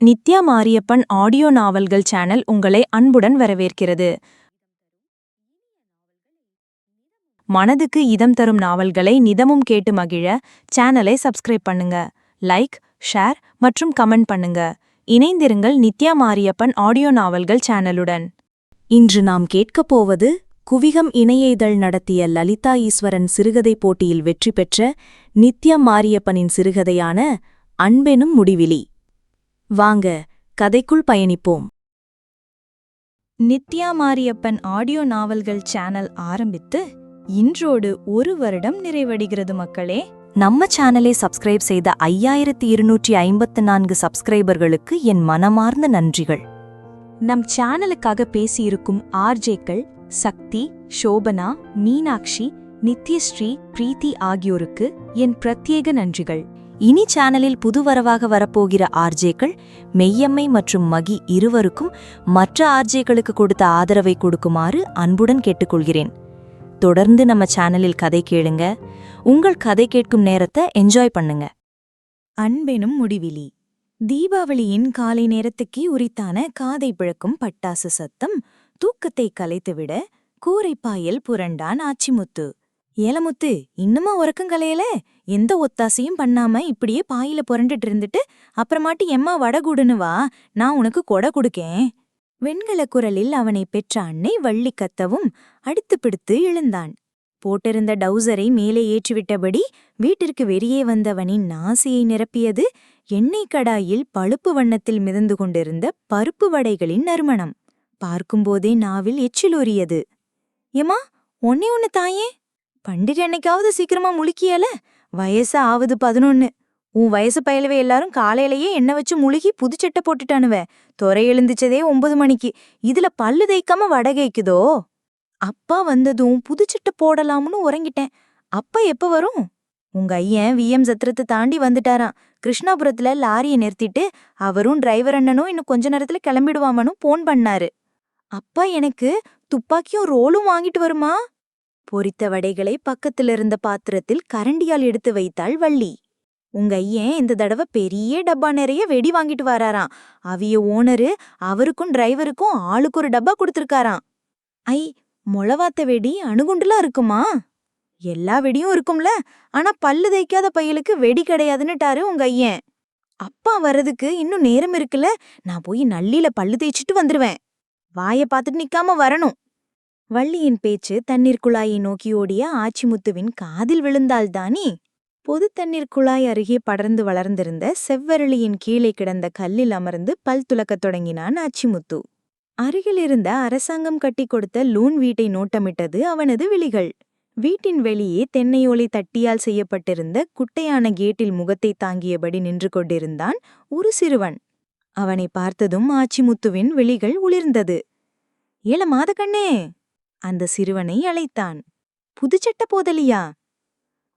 Nithya Mariyappan audio நாவல்கள் channel உங்களை அன்புடன் வரவேற்கிறது. மனதுக்கு இதம் தரும் நாவல்களை நிதமும் கேட்டு மகிழ சேனலை சப்ஸ்கிரைப் பண்ணுங்க. லைக் ஷேர் மற்றும் கமெண்ட் பண்ணுங்க. இணைந்திருங்கள் நித்யா மாரியப்பன் ஆடியோ நாவல்கள் சேனலுடன். இன்று நாம் கேட்கப் போவது குவிகம் இணையதழ் நடத்திய லலிதா ஈஸ்வரன் சிறுகதை போட்டியில் வெற்றி பெற்ற நித்யா மாரியப்பனின் சிறுகதையான அன்பெனும் முடிவிலி. வாங்க கதைக்குள் பயணிப்போம். நித்யா மாரியப்பன் ஆடியோ நாவல்கள் சேனல் ஆரம்பித்து இன்றோடு ஒரு வருடம் நிறைவடைகிறது மக்களே. நம்ம சேனலை சப்ஸ்கிரைப் செய்த ஐயாயிரத்தி இருநூற்றி ஐம்பத்து நான்கு சப்ஸ்கிரைபர்களுக்கு என் மனமார்ந்த நன்றிகள். நம் சேனலுக்காக பேசியிருக்கும் ஆர்ஜேக்கள் சக்தி சோபனா மீனாட்சி நித்யஸ்ரீ பிரீத்தி ஆகியோருக்கு என் பிரத்யேக நன்றிகள். இனி சேனலில் புதுவரவாக வரப்போகிற ஆர்ஜேக்கள் மெய்யம்மை மற்றும் மகி இருவருக்கும் மற்ற ஆர்ஜேக்களுக்கு கொடுத்த ஆதரவை கொடுக்குமாறு அன்புடன் கேட்டுக்கொள்கிறேன். தொடர்ந்து நம்ம சேனலில் கதை கேளுங்க. உங்கள் கதை கேட்கும் நேரத்தை என்ஜாய் பண்ணுங்க. அன்பெனும் முடிவிலி. தீபாவளியின் காலை நேரத்துக்கே உரித்தான காதை பிழக்கும் பட்டாசு சத்தம் தூக்கத்தை கலைத்துவிட கூரைப்பாயில் புரண்டான் ஆச்சிமுத்து. ஏலமுத்து இன்னுமா உறக்கம் கலையல? எந்த ஒத்தாசையும் பண்ணாம இப்படியே பாயில புரண்டுட்டு இருந்துட்டு அப்புறமாட்டி எம்மா வடகுடுன்னு வா நான் உனக்கு கொடை கொடுக்கேன். வெண்கல குரலில் அவனை பெற்ற அன்னை வள்ளி கத்தவும் அடுத்து பிடித்து எழுந்தான். போட்டிருந்த டவுசரை மேலே ஏற்றிவிட்டபடி வீட்டிற்கு வெளியே வந்தவனின் நாசியை நிரப்பியது எண்ணெய் கடாயில் பழுப்பு வண்ணத்தில் மிதந்து கொண்டிருந்த பருப்பு வடைகளின் நறுமணம். பார்க்கும்போதே நாவில் எச்சிலூறியது ஏமா ஒன்னே ஒன்னு தாயே? பண்டிகை அன்னைக்காவது சீக்கிரமா முழுக்கியல? வயசு ஆவுது பதினொன்னு. உன் வயசு பயலவே எல்லாரும் காலையிலேயே எண்ணெய் வச்சு முழுகி புதுச்சட்டை போட்டுட்டானுவ. துறை எழுந்துச்சதே ஒன்பது மணிக்கு. இதுல பல்லு தேய்க்காம வடகைக்குதோ அப்பா வந்ததும் புதுச்சட்டை போடலாம்னு உறங்கிட்டேன். அப்பா எப்ப வரும்? உங்க ஐயன் விஎம் சத்திரத்தை தாண்டி வந்துட்டாராம். கிருஷ்ணாபுரத்துல லாரியை நிறுத்திட்டு அவரும் டிரைவர் அண்ணனும் இன்னும் கொஞ்ச நேரத்துல கிளம்பிடுவாமனும் போன் பண்ணாரு. அப்பா எனக்கு துப்பாக்கியும் ரோலும் வாங்கிட்டு வருமா? பொரித்த வடைகளை பக்கத்திலிருந்த பாத்திரத்தில் கரண்டியால் எடுத்து வைத்தாள் வள்ளி. உங்க ஐயன் இந்த தடவை பெரிய டப்பா நிறைய வெடி வாங்கிட்டு வராராம். அவிய ஓனரு அவருக்கும் டிரைவருக்கும் ஆளுக்கு ஒரு டப்பா கொடுத்துருக்காராம். ஐ முளவாத்த வெடி அணுகுண்டுலாம் இருக்குமா? எல்லா வெடியும் இருக்கும்ல. ஆனா பல்லு தைக்காத பையலுக்கு வெடி கிடையாதுன்னுட்டாரு உங்க ஐயன். அப்பா வர்றதுக்கு இன்னும் நேரம் இருக்குல்ல. நான் போய் நள்ளில பல்லு தேய்ச்சிட்டு வந்துருவேன். வாய பார்த்துட்டு நிக்காம வரணும். வள்ளியின் பேச்சு தண்ணீர் குழாயை நோக்கி ஓடிய ஆச்சிமுத்துவின் காதில் விழுந்தால்தானே பொது தண்ணீர் குழாய் அருகே படர்ந்து வளர்ந்திருந்த செவ்வரளியின் கீழே கிடந்த கல்லில் அமர்ந்து பல் துலக்கத் தொடங்கினான் ஆச்சிமுத்து. அருகிலிருந்த அரசாங்கம் கட்டி கொடுத்த லூன் வீட்டை நோட்டமிட்டது அவனது விழிகள். வீட்டின் வெளியே தென்னையோலை தட்டியால் செய்யப்பட்டிருந்த குட்டையான கேட்டில் முகத்தை தாங்கியபடி நின்று கொண்டிருந்தான் ஒரு சிறுவன். அவனை பார்த்ததும் ஆச்சிமுத்துவின் விழிகள் உளிர்ந்தது. ஏல மாதக்கண்ணே! அந்த சிறுவனை அழைத்தான். புதுச்சட்ட போதலியா?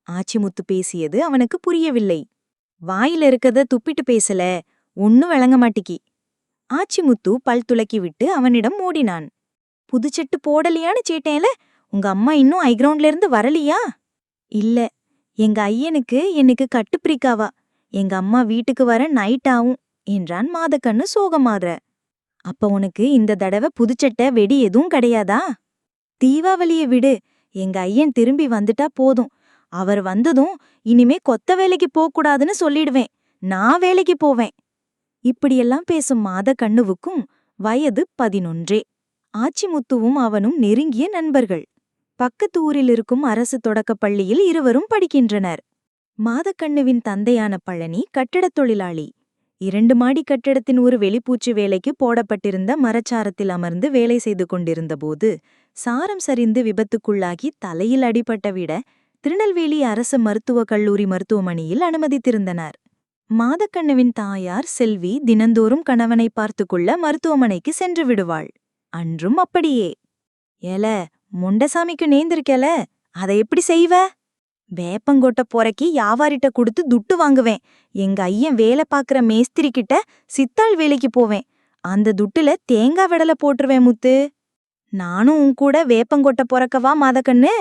ஆச்சிமுத்து பேசியது அவனுக்கு புரியவில்லை. வாயில இருக்கத துப்பிட்டு பேசல. ஒன்னும் விளங்க மாட்டிக்கி. ஆச்சிமுத்து பல் துலக்கி விட்டு அவனிடம் ஓடினான். புதுச்சட்டு போடலையான்னு சேட்டேன்ல உங்க அம்மா இன்னும் ஐக்ரவுண்ட்ல இருந்து வரலியா? இல்ல. எங்க ஐயனுக்கு எனக்கு கட்டுப்பிரிக்காவா எங்க அம்மா வீட்டுக்கு வர நைட் ஆகும் என்றான் மாதக்கண்ணு சோகமாற. அப்ப உனக்கு இந்த தடவை புதுச்சட்டை வெடி எதுவும் கிடையாதா? தீபாவளிய விடு. எங்க ஐயன் திரும்பி வந்துட்டா போதும். அவர் வந்ததும் இனிமே கொத்த வேலைக்கு போகக்கூடாதுன்னு சொல்லிடுவேன். நான் வேலைக்கு போவேன். இப்படியெல்லாம் பேசும் மாத கண்ணுவுக்கும் வயது பதினொன்றே. ஆச்சிமுத்துவும் அவனும் நெருங்கிய நண்பர்கள். பக்கத்து ஊரில் இருக்கும் அரசு தொடக்கப் பள்ளியில் இருவரும் படிக்கின்றனர். மாதக்கண்ணுவின் தந்தையான பழனி கட்டடத் தொழிலாளி. இரண்டு மாடி கட்டடத்தின் ஒரு வெளிப்பூச்சு வேலைக்கு போடப்பட்டிருந்த மரச்சாரத்தில் அமர்ந்து வேலை செய்து கொண்டிருந்தபோது சாரம் சரிந்து விபத்துக்குள்ளாகி தலையில் அடிபட்ட விட திருநெல்வேலி அரசு மருத்துவக் கல்லூரி மருத்துவமனையில் அனுமதித்திருந்தனர். மாதக்கண்ணுவின் தாயார் செல்வி தினந்தோறும் கணவனை பார்த்து கொள்ள மருத்துவமனைக்கு சென்று விடுவாள். அன்றும் அப்படியே. ஏல முண்டசாமிக்கு நேந்திருக்கல அதை எப்படி செய்வ? வேப்பங்கொட்ட போறக்கி யாவாரிட்ட கொடுத்து துட்டு வாங்குவேன். எங்க ஐயன் வேலை பாக்குற மேஸ்திரி கிட்ட சித்தாள் வேலைக்கு போவேன். அந்த துட்டுல தேங்காய் விடல போட்டுருவேன் முத்து. நானும் உன் கூட வேப்பங்கொட்ட பொறக்கவா மாதக்கண்ணு.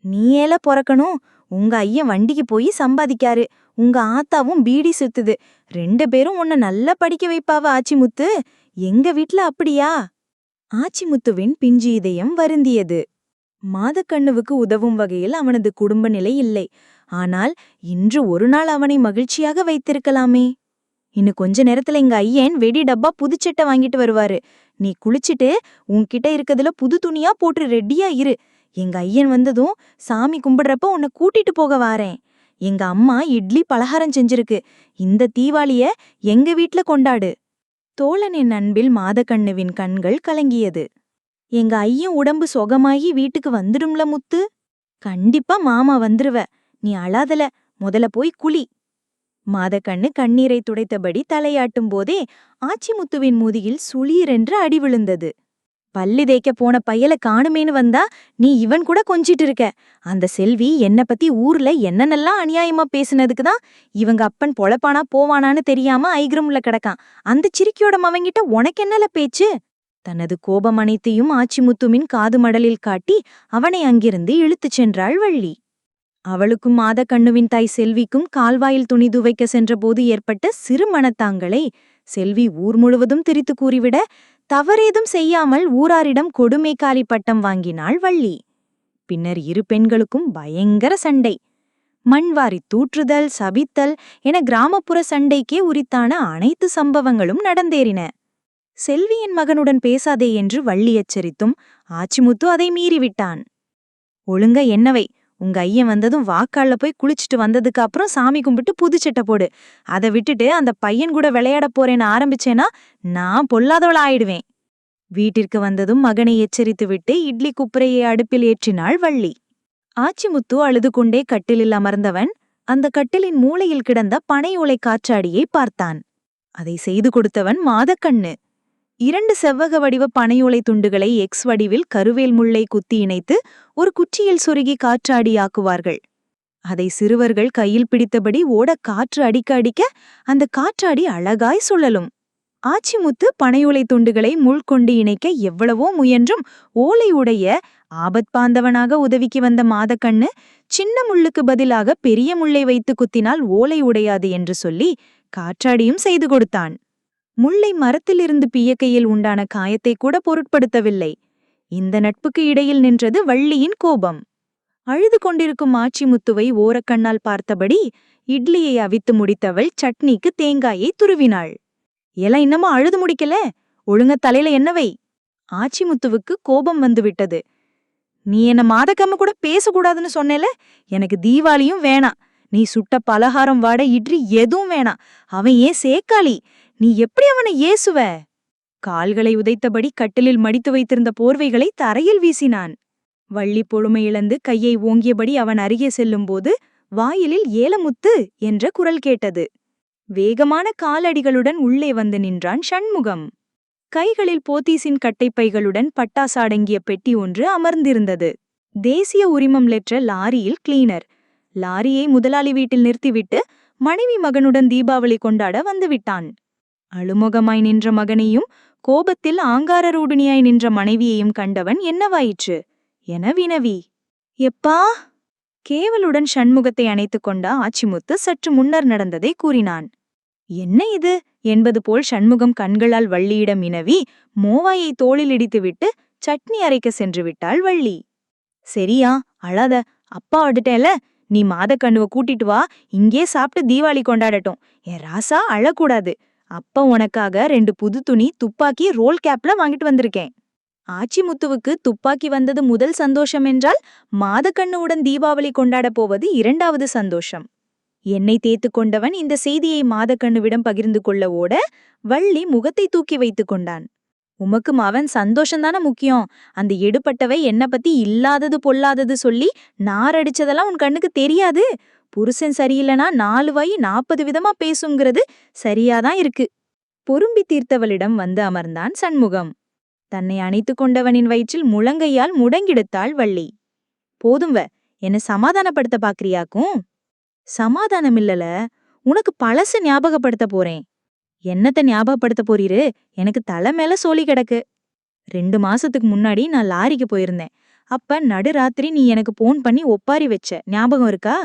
நீ ஏல பொறக்கணும். உங்க ஐயன் வண்டிக்கு போய் சம்பாதிக்காரு. உங்க ஆத்தாவும் பீடி சுத்துது. ரெண்டு பேரும் உன்னை நல்லா படிக்க வைப்பாவ ஆச்சிமுத்து எங்க வீட்ல அப்படியா? ஆச்சிமுத்துவின் பிஞ்சு இதயம் வருந்தியது. மாதக்கண்ணுவுக்கு உதவும் வகையில் அவனது குடும்ப நிலை இல்லை. ஆனால் இன்று ஒரு நாள் அவனை மகிழ்ச்சியாக வைத்திருக்கலாமே. இன்னும் கொஞ்ச நேரத்துல எங்க ஐயன் வெடி டப்பா புதுச்சட்டை வாங்கிட்டு வருவாரு. நீ குளிச்சுட்டு உன்கிட்ட இருக்கிறதுல புது துணியா போட்டு ரெடியா இரு. எங்க ஐயன் வந்ததும் சாமி கும்பிடுறப்ப உன்னை கூட்டிட்டு போக வாரேன். எங்க அம்மா இட்லி பலகாரம் செஞ்சிருக்கு. இந்த தீபாவளிய எங்க வீட்ல கொண்டாடு. தோழனின் அன்பில் மாதக்கண்ணுவின் கண்கள் கலங்கியது. எங்க ஐயன் உடம்பு சொகமாகி வீட்டுக்கு வந்துடும்ல முத்து? கண்டிப்பா மாமா வந்துருவ. நீ அழாதல முதல்ல போய் குளி. மாதக்கண்ணு கண்ணீரை துடைத்தபடி தலையாட்டும் போதே ஆச்சிமுத்துவின் முதுகில் சுளீரென்று அடி விழுந்தது. பல்லு தேய்க்க போன பையல காணுமேனு வந்தா நீ இவன் கூட கொஞ்சிட்டு இருக்க. அந்த செல்வி என்ன பத்தி ஊர்ல என்னென்னலாம் அநியாயமா பேசுனதுக்கு தான் இவங்க அப்பன் பொழப்பானா போவானான்னு தெரியாம ஐகிரம்ல கிடக்கான். அந்த சிரிக்கியோட மவங்கிட்ட உனக்கு என்னல பேச்சு? தனது கோபம் அனைத்தையும் ஆச்சிமுத்துமின் காது மடலில் காட்டி அவனை அங்கிருந்து இழுத்துச் சென்றாள் வள்ளி. அவளுக்கும் மாதக்கண்ணுவின் தாய் செல்விக்கும் கால்வாயில் துணி துவைக்க சென்றபோது ஏற்பட்ட சிறு மனத்தாங்களை செல்வி ஊர் முழுவதும் திரித்து கூறிவிட தவறேதும் செய்யாமல் ஊராரிடம் கொடுமைக்காலி பட்டம் வாங்கினாள் வள்ளி. பின்னர் இரு பெண்களுக்கும் பயங்கர சண்டை. மண்வாரி தூற்றுதல் சபித்தல் என கிராமப்புற சண்டைக்கே உரித்தான அனைத்து சம்பவங்களும் நடந்தேறின. செல்வியின் மகனுடன் பேசாதே என்று வள்ளி எச்சரித்தும் ஆச்சிமுத்து அதை மீறிவிட்டான். ஒழுங்க என்னவை? உங்க ஐயன் வந்ததும் வாக்கால்ல போய் குளிச்சுட்டு வந்ததுக்கு அப்புறம் சாமி கும்பிட்டு புதுச்சட்டை போடு. அதை விட்டுட்டு அந்த பையன் கூட விளையாட போறேன்னு ஆரம்பிச்சேனா நான் பொல்லாதவள ஆயிடுவேன். வீட்டிற்கு வந்ததும் மகனை எச்சரித்து விட்டு இட்லி குப்புரையை அடுப்பில் ஏற்றினாள் வள்ளி. ஆச்சிமுத்து அழுது கொண்டே கட்டிலில் அமர்ந்தவன் அந்த கட்டிலின் மூலையில் கிடந்த பனை உலை காற்றாடியை பார்த்தான். அதை செய்து கொடுத்தவன் மாதக்கண்ணு. இரண்டு செவ்வக வடிவ பனையோலை துண்டுகளை எக்ஸ் வடிவில் கருவேல் முள்ளை குத்தி இணைத்து ஒரு குச்சியில் சொருகி காற்றாடியாக்குவார்கள் அதை சிறுவர்கள் கையில் பிடித்தபடி ஓட காற்று அடிக்க அடிக்க அந்த காற்றாடி அழகாய் சுழலும். ஆச்சிமுத்து பனையோலை துண்டுகளை முள் கொண்டு இணைக்க எவ்வளவோ முயன்றும் ஓலை உடைய ஆபத்பாந்தவனாக உதவிக்கு வந்த மாதக்கண்ணு சின்ன முள்ளுக்கு பதிலாக பெரிய முள்ளை வைத்து குத்தினால் ஓலை உடையாது என்று சொல்லி காற்றாடியும் செய்து கொடுத்தான். முல்லை மரத்திலிருந்து பியக்கையில் உண்டான காயத்தை கூட பொருட்படுத்தவில்லை. இந்த நட்புக்கு இடையில் நின்றது வள்ளியின் கோபம். அழுது கொண்டிருக்கும் ஆச்சிமுத்துவை ஓரக்கண்ணால் பார்த்தபடி இட்லியை அவித்து முடித்தவள் சட்னிக்கு தேங்காயை துருவினாள். எல்லாம் இன்னமும் அழுது முடிக்கல? ஒழுங்க தலையில என்னவை ஆச்சிமுத்துவுக்கு கோபம் வந்துவிட்டது. நீ என்ன மாதக்கம்ம கூட பேசக்கூடாதுன்னு சொன்னேல? எனக்கு தீபாவளியும் வேணாம். நீ சுட்ட பலகாரம் வாட இட்லி எதுவும் வேணாம். அவன் ஏன் சேக்காளி? நீ எப்படி அவனை ஏசுவ? கால்களை உதைத்தபடி கட்டிலில் மடித்து வைத்திருந்த போர்வைகளை தரையில் வீசினான். வள்ளி பொழுமை இழந்து கையை ஓங்கியபடி அவன் அருகே செல்லும்போது வாயிலில் ஏலமுத்து என்ற குரல் கேட்டது. வேகமான காலடிகளுடன் உள்ளே வந்து நின்றான் ஷண்முகம் கைகளில் போத்தீசின் கட்டைப்பைகளுடன் பட்டாசாடங்கிய பெட்டி ஒன்று அமர்ந்திருந்தது. தேசிய உரிமம் லெற்ற லாரியில் கிளீனர். லாரியை முதலாளி வீட்டில் நிறுத்திவிட்டு மனைவி மகனுடன் தீபாவளி கொண்டாட வந்துவிட்டான். அழுமுகமாய் நின்ற மகனையும் கோபத்தில் ஆங்காரரூடினியாய் நின்ற மனைவியையும் கண்டவன் என்னவாயிற்று? என வினவி. எப்பா! கேவலுடன் ஷண்முகத்தை அணைத்துக் கொண்ட ஆச்சிமுத்து சற்று முன்னர் நடந்ததை கூறினான். என்ன இது? என்பது போல் ஷண்முகம் கண்களால் வள்ளியிடம் வினவி மோவாயை தோளில் இடித்துவிட்டு சட்னி அரைக்க சென்று விட்டாள் வள்ளி. சரியா அழாத அப்பா அடுட்டேல நீ மாதக்கண்ணுவ கூட்டிட்டு வா இங்கே சாப்பிட்டு தீபாவளி கொண்டாடட்டும். என் ராசா அழக்கூடாது. அப்ப உனக்காக ரெண்டு புது துணி துப்பாக்கி ரோல் கேப்ல வாங்கிட்டு வந்திருக்கேன். ஆச்சிமுத்துவுக்கு துப்பாக்கி வந்தது முதல் சந்தோஷம் என்றால் மாதக்கண்ணுவுடன் தீபாவளி கொண்டாடப் போவது இரண்டாவது சந்தோஷம். என்னை தேத்து கொண்டவன் இந்த செய்தியை மாதக்கண்ணுவிடம் பகிர்ந்து கொள்ள ஓட வள்ளி முகத்தை தூக்கி வைத்துக் கொண்டான். உமக்கும் அவன் சந்தோஷந்தானே முக்கியம். அந்த எடுபட்டவை என்ன பத்தி இல்லாதது பொல்லாதது சொல்லி நாரடிச்சதெல்லாம் உன் கண்ணுக்கு தெரியாது. புருஷன் சரியில்லைனா நாலு வாயி நாற்பது விதமா பேசுங்கிறது சரியாதான் இருக்கு. பொரும்பி தீர்த்தவளிடம் வந்து அமர்ந்தான் சண்முகம். தன்னை அணைத்து கொண்டவனின் வயிற்றில் முழங்கையால் முடங்கிடுத்தாள் வள்ளி. போதும்வ என்ன சமாதானப்படுத்த பாக்குறியாக்கும்? சமாதானம் இல்லல உனக்கு பழச ஞாபகப்படுத்த போறேன். என்னத்த ஞாபகப்படுத்த போறீரு? எனக்கு தலை மேல சோழி கிடக்கு. ரெண்டு மாசத்துக்கு முன்னாடி நான் லாரிக்கு போயிருந்தேன். அப்ப நடுராத்திரி நீ எனக்கு போன் பண்ணி ஒப்பாரி வச்ச. ஞாபகம் இருக்கா?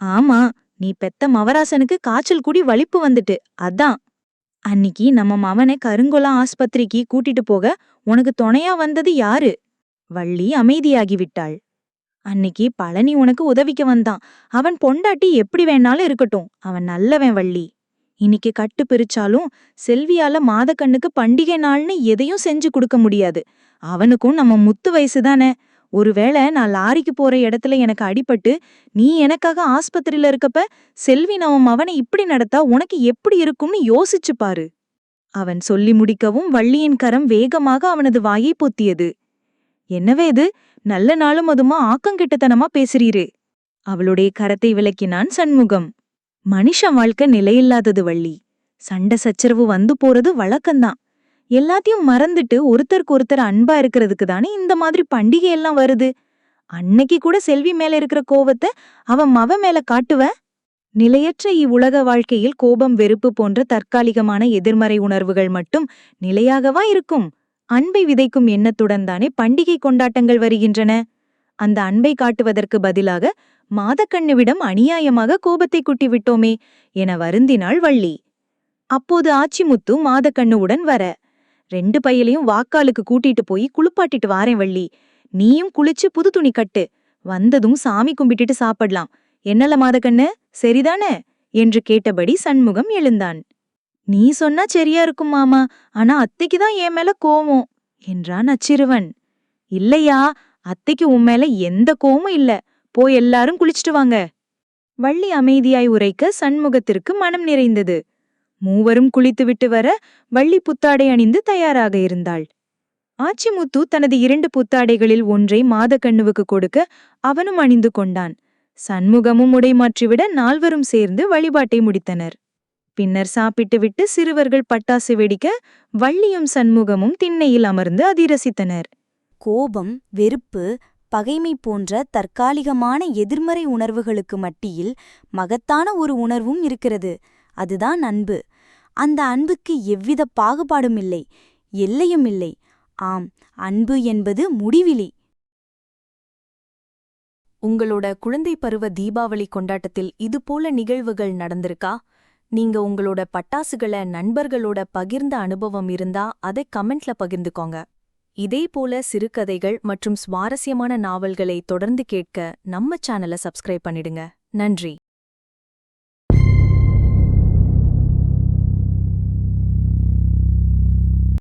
ஆமா நீ பெத்த மவராசனுக்கு காய்ச்சல் கூடி வலிப்பு வந்துட்டு அதான். அன்னிக்கு நம்ம மவனை கருங்குளம் ஆஸ்பத்திரிக்கு கூட்டிட்டு போக உனக்கு துணையா வந்தது யாரு? வள்ளி அமைதியாகி விட்டாள் அன்னிக்கு பழனி உனக்கு உதவிக்க வந்தான். அவன் பொண்டாட்டி எப்படி வேணாலும் இருக்கட்டும் அவன் நல்லவன் வள்ளி. இன்னைக்கு கட்டு பிரிச்சாலும் செல்வியால மாதக்கண்ணுக்கு பண்டிகை நாள்னு எதையும் செஞ்சு கொடுக்க முடியாது. அவனுக்கும் நம்ம முத்து வயசுதானே ஒருவேளை நான் லாரிக்கு போற இடத்துல எனக்கு அடிபட்டு நீ எனக்காக ஆஸ்பத்திரியில இருக்கப்ப செல்வி நம்ம அவனை இப்படி நடத்தா உனக்கு எப்படி இருக்கும்னு யோசிச்சு பாரு. அவன் சொல்லி முடிக்கவும் வள்ளியின் கரம் வேகமாக அவனது வாயை பொத்தியது. என்னவே இது? நல்ல நாளும் அதுமா ஆக்கங்கிட்டத்தனமா பேசுறீரு? அவளுடைய கரத்தை விளக்கினான் சண்முகம். மனுஷன் வாழ்க்கை நிலையில்லாதது வள்ளி. சண்டை சச்சரவு வந்து போறது வழக்கம்தான். எல்லாத்தையும் மறந்துட்டு ஒருத்தருக்கு ஒருத்தர் அன்பா இருக்கிறதுக்கு தானே இந்த மாதிரி பண்டிகை எல்லாம் வருது? அன்னைக்கு கூட செல்வி மேல இருக்கிற கோவத்தை அவன் மவ மேல காட்டுவ? நிலையற்ற இவ்வுலக வாழ்க்கையில் கோபம் வெறுப்பு போன்ற தற்காலிகமான எதிர்மறை உணர்வுகள் மட்டும் நிலையாகவா இருக்கும்? அன்பை விதைக்கும் எண்ணத்துடன் தானே பண்டிகை கொண்டாட்டங்கள் வருகின்றன? அந்த அன்பை காட்டுவதற்கு பதிலாக மாதக்கண்ணுவிடம் அநியாயமாக கோபத்தை குட்டி விட்டோமே என வருந்தினாள் வள்ளி. அப்போது ஆச்சிமுத்து மாதக்கண்ணுவுடன் வர ரெண்டு பையலையும் வாக்காளுக்கு கூட்டிட்டு போய் குளிப்பாட்டிட்டு வாரேன் வள்ளி. நீயும் குளிச்சு புது துணி கட்டு. வந்ததும் சாமி கும்பிட்டுட்டு சாப்பிடலாம். என்னல மாதக்கண்ணு? சரிதானே? என்று கேட்டபடி சண்முகம் எழுந்தான். நீ சொன்னா சரியா இருக்கும் மாமா. ஆனா அத்தைக்கு தான் என் மேல கோவம் என்றான் அச்சிறுவன். இல்லையா? அத்தைக்கு உன் மேல எந்த கோவமும் இல்ல. போய் எல்லாரும் குளிச்சிட்டு வாங்க. வள்ளி அமைதியாய் உரைக்க சண்முகத்திற்கு மனம் நிறைந்தது. மூவரும் குளித்துவிட்டு வர வள்ளி புத்தாடை அணிந்து தயாராக இருந்தாள். ஆச்சிமுத்து தனது இரண்டு புத்தாடைகளில் ஒன்றை மாதக்கண்ணுவுக்கு கொடுக்க அவனும் அணிந்து கொண்டான். சண்முகமும் உடை மாற்றிவிட நால்வரும் சேர்ந்து வழிபாட்டை முடித்தனர். பின்னர் சாப்பிட்டுவிட்டு சிறுவர்கள் பட்டாசு வெடிக்க வள்ளியும் சண்முகமும் திண்ணையில் அமர்ந்து அதிரசித்தனர். கோபம் வெறுப்பு பகைமை போன்ற தற்காலிகமான எதிர்மறை உணர்வுகளுக்கு மட்டியில் மகத்தான ஒரு உணர்வும் இருக்கிறது. அதுதான் அன்பு. அந்த அன்புக்கு எவ்வித பாகுபாடும் இல்லை எல்லையும் இல்லை ஆம் அன்பு என்பது முடிவிலி. உங்களோட குழந்தை பருவ தீபாவளி கொண்டாட்டத்தில் இது போல நிகழ்வுகள் நடந்திருக்கா? நீங்க உங்களோட பட்டாசுகளை நண்பர்களோட பகிர்ந்த அனுபவம் இருந்தா அதை கமெண்ட்ல பகிர்ந்துக்கோங்க. இதே போல சிறுகதைகள் மற்றும் சுவாரஸ்யமான நாவல்களை தொடர்ந்து கேட்க நம்ம சேனலை சப்ஸ்கிரைப் பண்ணிடுங்க. நன்றி.